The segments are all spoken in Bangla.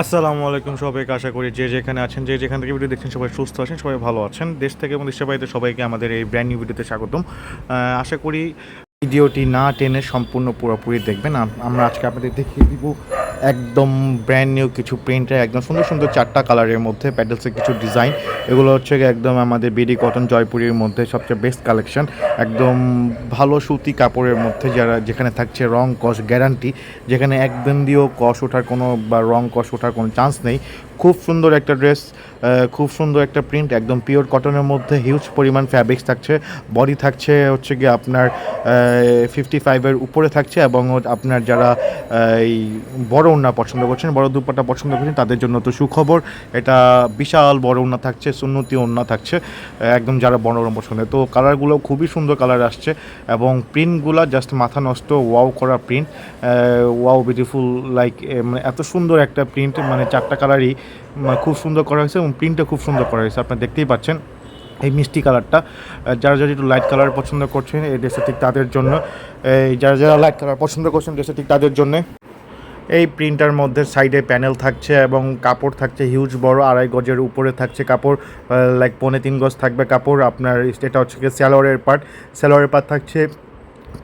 আসসালামু আলাইকুম সবাইকে, আশা করি যে যেখানে আছেন, যে যেখান থেকে ভিডিও দেখছেন সবাই সুস্থ আছেন, সবাই ভালো আছেন। দেশ থেকে এবং দেশের বাড়িতে সবাইকে আমাদের এই ব্র্যান্ড নিউ ভিডিওতে স্বাগতম। আশা করি ভিডিওটি না টেনে সম্পূর্ণ পুরোপুরি দেখবেন। আমরা আজকে আপনাদের দেখিয়ে দিব একদম ব্র্যান্ড নিউ কিছু প্রিন্টের একদম সুন্দর সুন্দর চারটা কালারের মধ্যে প্যাডেলসের কিছু ডিজাইন এগুলো হচ্ছে একদম আমাদের বিডি কটন জয়পুরের মধ্যে সবচেয়ে বেস্ট কালেকশন একদম ভালো সুতি কাপড়ের মধ্যে যারা, যেখানে থাকছে রং কস গ্যারান্টি যেখানে একদিন দিয়েও কস ওঠার কোনো বা রং কস ওঠার কোনো চান্স নেই। খুব সুন্দর একটা ড্রেস খুব সুন্দর একটা প্রিন্ট একদম পিওর কটনের মধ্যে হিউজ পরিমাণ ফ্যাব্রিক্স থাকছে। বডি থাকছে হচ্ছে গিয়ে আপনার ফিফটি ফাইভের উপরে থাকছে এবং আপনার যারা এই বড় ওড়না পছন্দ করছেন, বড় দুপাটা পছন্দ করছেন, তাদের জন্য তো সুখবর। এটা বিশাল বড় ওড়না থাকছে, সুন্নতি ওড়না থাকছে, একদম যারা বড় ওড়না পছন্দ তো কালারগুলো খুবই সুন্দর কালার আসছে এবং প্রিন্টগুলো জাস্ট মাথা নষ্ট ওয়াও করা প্রিন্ট ওয়াও বিউটিফুল লাইক মানে এত সুন্দর একটা প্রিন্ট মানে চারটা কালারই খুব সুন্দর করা হয়েছে এবং প্রিন্টটা খুব সুন্দর করা হয়েছে। আপনারা দেখতেই পাচ্ছেন এই মিষ্টি কালারটা যারা যারা একটু লাইট কালার পছন্দ করছেন, এই ড্রেসটা ঠিক তাদের জন্য। এই যারা যারা লাইট কালার পছন্দ করছেন ড্রেসটা ঠিক তাদের জন্য। এই প্রিন্টার মধ্যে সাইডে প্যানেল থাকছে এবং কাপড় থাকছে হিউজ বড়, আড়াই গজের উপরে থাকছে কাপড়। লাইক পৌনে তিন গজ থাকবে কাপড়। আপনার, এটা হচ্ছে গিয়ে স্যালোয়ারের পার্ট স্যালোয়ারের পার্ট থাকছে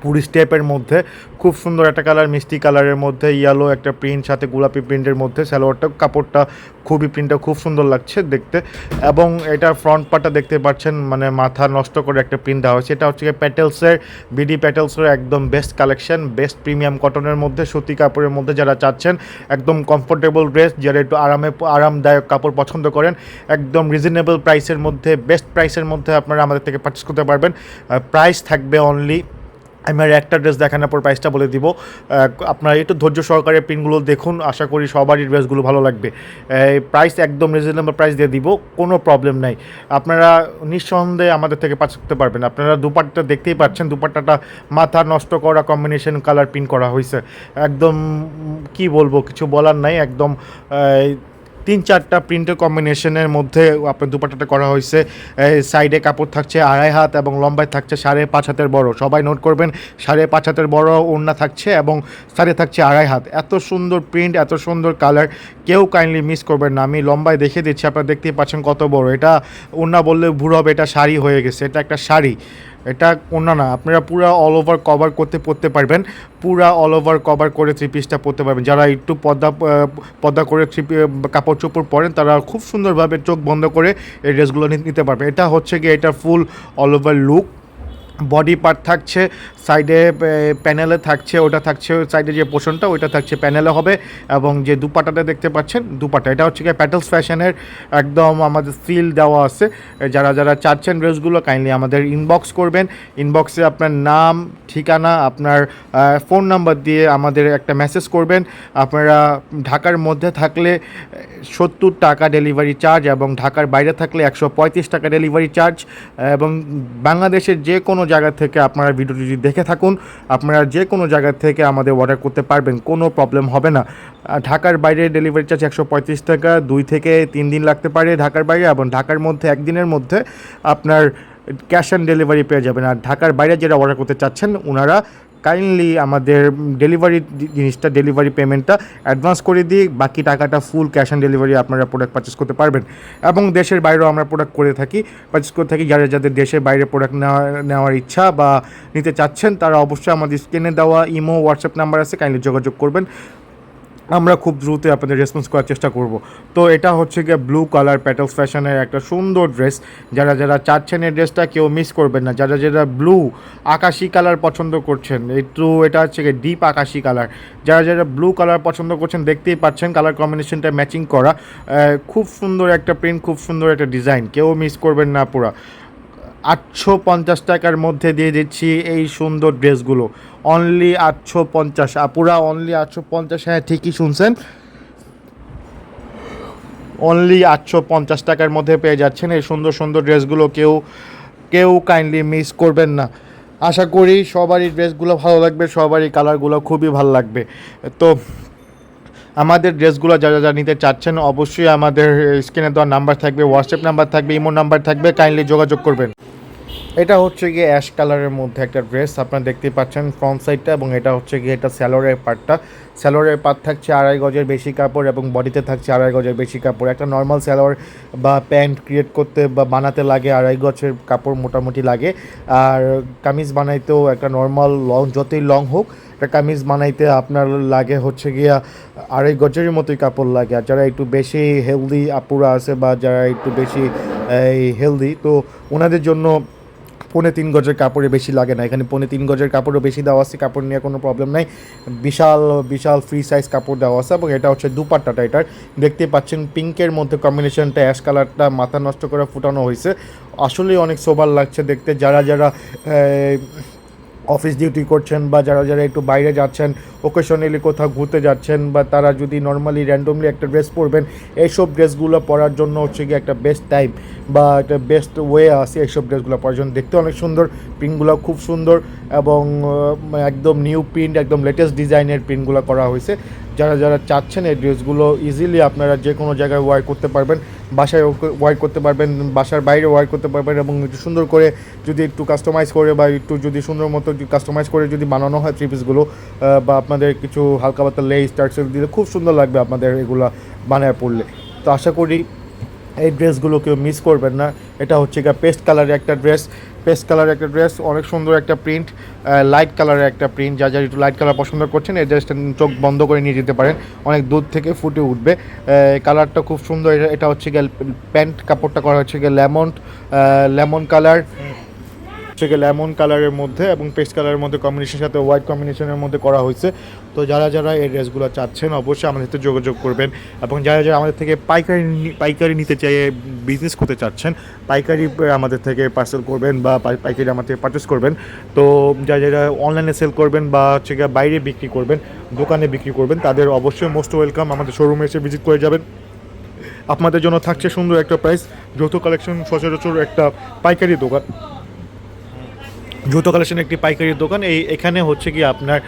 পুরি স্টেপের মধ্যে, খুব সুন্দর একটা কালার, মিষ্টি কালারের মধ্যে ইয়েলো একটা প্রিন্ট সাথে গোলাপি প্রিন্টের মধ্যে স্যালোয়ারটা কাপড়টা খুবই প্রিন্টটা খুব সুন্দর লাগছে দেখতে। এবং এটা ফ্রন্ট পার্টটা দেখতে পাচ্ছেন মানে মাথা নষ্ট করে একটা প্রিন্ট দেওয়া হয়েছে। এটা হচ্ছে প্যাটেলসের বিডি প্যাটেলসের একদম বেস্ট কালেকশন বেস্ট প্রিমিয়াম কটনের মধ্যে, সুতি কাপড়ের মধ্যে যারা চাচ্ছেন, একদম কমফোর্টেবল ড্রেস যারা একটু আরামে, আরামদায়ক কাপড় পছন্দ করেন, একদম রিজনেবল প্রাইসের মধ্যে বেস্ট প্রাইসের মধ্যে আপনারা আমাদের থেকে পারচেস করতে পারবেন। প্রাইস থাকবে অনলি আমি আর একটা ড্রেস দেখানোর পর প্রাইসটা বলে দিব। আপনারা একটু ধৈর্য সহকারে প্রিন্টগুলো দেখুন, আশা করি সবারই ড্রেসগুলো ভালো লাগবে। প্রাইস একদম রিজনেবল প্রাইস দিয়ে দিব, কোনো প্রবলেম নাই। আপনারা নিঃসন্দেহে আমাদের থেকে পাচ করতে পারবেন। আপনারা দুপাট্টা দেখতেই পাচ্ছেন, দুপাট্টাটা মাথা নষ্ট করা কম্বিনেশন কালার প্রিন্ট করা হয়েছে। একদম কি বলব, কিছু বলার নাই, একদম তিন চারটা প্রিন্টের কম্বিনেশনের মধ্যে আপনার দুপাটাটা করা হয়েছে। সাইডে কাপড় থাকছে আড়াই হাত এবং লম্বায় থাকছে সাড়ে পাঁচ হাতের বড়। সবাই নোট করবেন, সাড়ে পাঁচ হাতের বড় ওড়না থাকছে এবং সাড়ে থাকছে আড়াই হাত। এত সুন্দর প্রিন্ট এত সুন্দর কালার কেউ কাইন্ডলি মিস করবেন না। আমি লম্বায় দেখে দিচ্ছি, আপনারা দেখতেই পাচ্ছেন কত বড়। এটা ওড়না বললে ভুল হবে, এটা শাড়ি হয়ে গেছে, এটা একটা শাড়ি। এটা ওনা না আপনারা পুরো অল ওভার কভার করতে পরতে পারবেন। পুরা অল ওভার কভার করে থ্রি পিসটা পরতে পারবেন। যারা একটু পর্দা পদ্মা করে থ্রি কাপড় চোপড় পরেন, তারা খুব সুন্দরভাবে চোখ বন্ধ করে এই ড্রেসগুলো নিতে পারবে। এটা হচ্ছে গিয়ে এটা full all over look body part থাকছে সাইডে প্যানেলে থাকছে, ওটা থাকছে, সাইডে যে পোষণটা, ওইটা থাকছে, প্যানেলে হবে এবং যে দুপাটাটা দেখতে পাচ্ছেন, দুপাটা, এটা হচ্ছে গিয়ে প্যাটেলস ফ্যাশনের একদম আমাদের সিল দেওয়া আছে। যারা যারা চাচ্ছেন ড্রেসগুলো কাইন্ডলি আমাদের ইনবক্স করবেন। ইনবক্সে আপনার নাম, ঠিকানা, আপনার ফোন নাম্বার দিয়ে আমাদের একটা মেসেজ করবেন। আপনারা ঢাকার মধ্যে থাকলে সত্তর টাকা ডেলিভারি চার্জ এবং ঢাকার বাইরে থাকলে একশো পঁয়ত্রিশ টাকা ডেলিভারি চার্জ এবং বাংলাদেশের যে কোনো জায়গা থেকে আপনারা ভিডিওটি যদি দেখে থাকুন। আপনারা যে কোনো জায়গা থেকে আমাদের অর্ডার করতে পারবেন, কোনো প্রবলেম হবে না। ঢাকার বাইরে ডেলিভারি চার্জ একশো পঁয়ত্রিশ টাকা, দুই থেকে তিন দিন লাগতে পারে ঢাকার বাইরে এবং ঢাকার মধ্যে একদিনের মধ্যে আপনার ক্যাশ অন ডেলিভারি পেয়ে যাবেন। আর ঢাকার বাইরে যারা অর্ডার করতে চাচ্ছেন ওনারা কাইন্ডলি আমাদের ডেলিভারি জিনিসটা ডেলিভারি পেমেন্টটা অ্যাডভান্স করে দিয়ে বাকি টাকাটা ফুল ক্যাশ অন ডেলিভারি আপনারা প্রোডাক্ট পারচেস করতে পারবেন। এবং দেশের বাইরেও আমরা প্রোডাক্ট করে থাকি পারচেস করে থাকি। যারা, যাদের দেশের বাইরে প্রোডাক্ট নেওয়া, নেওয়ার ইচ্ছা বা নিতে চাচ্ছেন, তারা অবশ্যই আমাদের স্ক্রিনে দেওয়া ইমো হোয়াটসঅ্যাপ নাম্বার আছে কাইন্ডলি যোগাযোগ করবেন। আমরা খুব দ্রুত আপনাদের রেসপন্স করার চেষ্টা করব। তো এটা হচ্ছে গিয়ে ব্লু কালার প্যাটেলস ফ্যাশনের একটা সুন্দর ড্রেস যারা যারা চাচ্ছেন এই ড্রেসটা কেউ মিস করবেন না। যারা যারা ব্লু আকাশি কালার পছন্দ করছেন একটু এটা হচ্ছে গিয়ে ডিপ আকাশি কালার যারা যারা ব্লু কালার পছন্দ করছেন, দেখতেই পাচ্ছেন কালার কম্বিনেশনটা ম্যাচিং করা। খুব সুন্দর একটা প্রিন্ট খুব সুন্দর একটা ডিজাইন কেউ মিস করবেন না পুরা। আটশো পঞ্চাশ টাকার মধ্যে দিয়ে দিচ্ছি এই সুন্দর ড্রেসগুলো। অনলি আটশো পঞ্চাশ। আপুরা অনলি আটশো পঞ্চাশ। হ্যাঁ ঠিকই শুনছেন। অনলি আটশো পঞ্চাশ টাকার মধ্যে পেয়ে যাচ্ছেন এই সুন্দর সুন্দর ড্রেসগুলো। কেউ কেউ কাইন্ডলি মিস করবেন না। আশা করি সবারই ড্রেসগুলো ভালো লাগবে, সবারই কালারগুলো খুবই ভালো লাগবে। তো আমাদের ড্রেসগুলো যা যা যা নিতে চাচ্ছেন, অবশ্যই আমাদের স্ক্রিনে দেওয়া নাম্বার থাকবে হোয়াটসঅ্যাপ নাম্বার থাকবে, ইমো নাম্বার থাকবে কাইন্ডলি যোগাযোগ করবেন। এটা হচ্ছে গিয়ে অ্যাশ কালারের মধ্যে একটা ড্রেস আপনারা দেখতেই পাচ্ছেন ফ্রন্ট সাইডটা এবং এটা হচ্ছে গিয়ে এটা স্যালোরের পার্টটা স্যালোরের পার্ট থাকছে আড়াই গজের বেশি কাপড় এবং বডিতে থাকছে আড়াই গজের বেশি কাপড়। একটা নর্মাল স্যালোর বা প্যান্ট ক্রিয়েট করতে বা বানাতে লাগে আড়াই গজের কাপড় মোটামুটি লাগে। আর কামিজ বানাইতেও একটা নর্মাল লং যতই লং হোক একটা কামিজ বানাইতে আপনার লাগে হচ্ছে গিয়া আড়াই গজের মতোই কাপড় লাগে। আর যারা একটু বেশি হেলদি আপুরা আছে বা যারা একটু বেশি, এই হেলদি তো ওনাদের জন্য পৌনে তিন গজের কাপড়ে বেশি লাগে না। এখানে পৌনে তিন গজের কাপড়ও বেশি দেওয়া আছে, কাপড় নিয়ে কোনো প্রবলেম নাই। বিশাল বিশাল ফ্রি সাইজ কাপড় দেওয়া আছে এবং এটা হচ্ছে দুপাট্টাটা এটার। দেখতে পাচ্ছেন পিঙ্কের মধ্যে কম্বিনেশনটা অ্যাশ কালারটা মাথা নষ্ট করে ফুটানো হয়েছে। আসলেই অনেক সোবার লাগছে দেখতে। যারা যারা অফিস ডিউটি করছেন বা যারা যারা একটু বাইরে যাচ্ছেন ওকেশনালি কোথাও ঘুরতে যাচ্ছেন বা তারা যদি নর্মালি র্যান্ডমলি একটা ড্রেস পরবেন, এইসব ড্রেসগুলো পরার জন্য হচ্ছে গিয়ে একটা বেস্ট টাইম বা একটা বেস্ট ওয়ে আছে এইসব ড্রেসগুলো পরার জন্য। দেখতে অনেক সুন্দর প্রিন্টগুলো খুব সুন্দর। এবং একদম নিউ প্রিন্ট একদম লেটেস্ট ডিজাইনের প্রিন্টগুলো করা হয়েছে। যারা যারা চাচ্ছেন এই ড্রেসগুলো ইজিলি আপনারা যে কোনো জায়গায় ওয়ার করতে পারবেন, বাসায় ওয়ার করতে পারবেন, বাসার বাইরে ওয়ার করতে পারবেন এবং একটু সুন্দর করে যদি একটু কাস্টমাইজ করে বা একটু যদি সুন্দর মতো কাস্টমাইজ করে যদি বানানো হয় থ্রি পিসগুলো বা আপনাদের কিছু হালকা পাতলা লেস টার্সেল দিলে খুব সুন্দর লাগবে আপনাদের এগুলো বানায় পড়লে। তো আশা করি এই ড্রেসগুলো কেউ মিস করবেন না। এটা হচ্ছে গিয়ে পেস্ট কালারের একটা ড্রেস পেস্ট কালারের একটা ড্রেস, অনেক সুন্দর একটা প্রিন্ট লাইট কালারের একটা প্রিন্ট, যা যা একটু লাইট কালার পছন্দ করছেন, এই ড্রেসটা চোখ বন্ধ করে নিয়ে যেতে পারেন, অনেক দূর থেকে ফুটে উঠবে। কালারটা খুব সুন্দর, এটা এটা হচ্ছে গিয়ে প্যান্ট, কাপড়টা করা হচ্ছে গিয়ে লেমন লেমন কালার গিয়ে লেমন কালারের মধ্যে এবং পেস্ট কালারের মধ্যে কম্বিনেশনের সাথে হোয়াইট কম্বিনেশনের মধ্যে করা হয়েছে। তো যারা যারা এই ড্রেসগুলো চাচ্ছেন, অবশ্যই আমাদের সাথে যোগাযোগ করবেন এবং যারা যারা আমাদের থেকে পাইকারি পাইকারি নিতে চাই বিজনেস করতে চাচ্ছেন, পাইকারি আমাদের থেকে পার্সেল করবেন বা পাইকারি আমাদের থেকে পারচেস করবেন। তো যারা যারা অনলাইনে সেল করবেন বা হচ্ছে বাইরে বিক্রি করবেন, দোকানে বিক্রি করবেন, তাদের অবশ্যই মোস্ট ওয়েলকাম আমাদের শোরুমে এসে ভিজিট করে যাবেন। আপনাদের জন্য থাকছে সুন্দর একটা প্রাইস যৌথ কালেকশন সচরাচর একটা পাইকারি দোকান। যৌথ কালেকশন একটি পাইকারি দোকান। এই এখানে হচ্ছে কি আপনার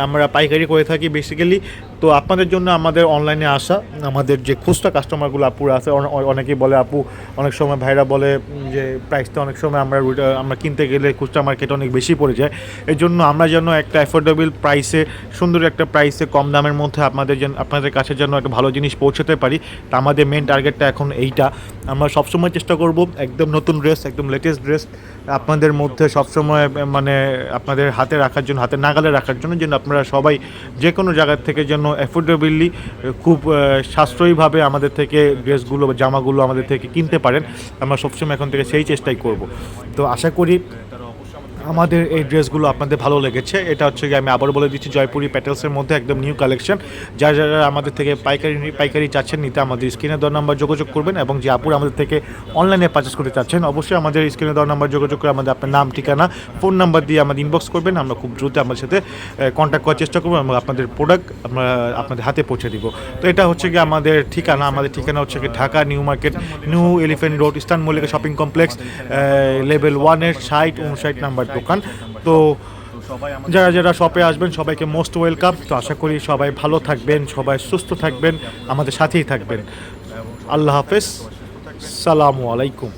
আমরা পাইকারি করে থাকি বেসিক্যালি তো আপনাদের জন্য আমাদের অনলাইনে আসা, আমাদের যে খুচরা কাস্টমারগুলো আপুরা আছে, অনে- অনেকেই বলে আপু, অনেক সময় ভাইরা বলে যে প্রাইসটা অনেক সময় আমরা আমরা কিনতে গেলে খুচরা মার্কেট অনেক বেশি পড়ে যায়। এর জন্য আমরা যেন একটা অ্যাফোর্ডেবল প্রাইসে সুন্দর একটা প্রাইসে কম দামের মধ্যে আপনাদের যেন, আপনাদের কাছে যেন একটা ভালো জিনিস পৌঁছাতে পারি। তা আমাদের মেন টার্গেটটা এখন এইটা। আমরা সবসময় চেষ্টা করব একদম নতুন ড্রেস একদম লেটেস্ট ড্রেস আপনাদের মধ্যে সবসময় মানে আপনাদের হাতে রাখার জন্য, হাতে নাগালে রাখার জন্য যেন আপনারা সবাই যে কোনো জায়গার থেকে যেন অ্যাফোর্ডেবলি খুব সাশ্রয়ীভাবে আমাদের থেকে ড্রেসগুলো বা জামাগুলো আমাদের থেকে কিনতে পারেন, আমরা সবসময় এখন থেকে সেই চেষ্টাই করব। তো আশা করি আমাদের এই ড্রেসগুলো আপনাদের ভালো লেগেছে। এটা হচ্ছে গিয়ে আমি আবার বলে দিচ্ছি, জয়পুরি প্যাটেলসের মধ্যে একদম নিউ কালেকশন। যারা যারা আমাদের থেকে পাইকারি পাইকারি চাচ্ছেন, নিতে আমাদের স্ক্রিনে দেওয়ার নাম্বার যোগাযোগ করবেন এবং যে আপুর আমাদের থেকে অনলাইনে পারচেস করতে চাচ্ছেন, অবশ্যই আমাদের স্ক্রিনে দেওয়ার নাম্বার যোগাযোগ করে আমাদের আপনার নাম, ঠিকানা ফোন নাম্বার দিয়ে আমাদের ইনবক্স করবেন। আমরা খুব দ্রুত আমাদের সাথে কন্ট্যাক্ট করার চেষ্টা করব এবং আপনাদের প্রোডাক্ট আমরা আপনাদের হাতে পৌঁছে দিব। তো এটা হচ্ছে গিয়ে আমাদের ঠিকানা। আমাদের ঠিকানা হচ্ছে গিয়ে Dhaka, New Market, New Elephant Road Eastern Mallika Shopping Complex level ওয়ানের ষাট উনষাট নাম্বার দোকান। তো যারা যারা শপে আসবেন সবাইকে মোস্ট ওয়েলকাম তো আশা করি সবাই ভালো থাকবেন সবাই সুস্থ থাকবেন আমাদের সাথেই থাকবেন। আল্লাহ হাফেজ। সালামু আলাইকুম।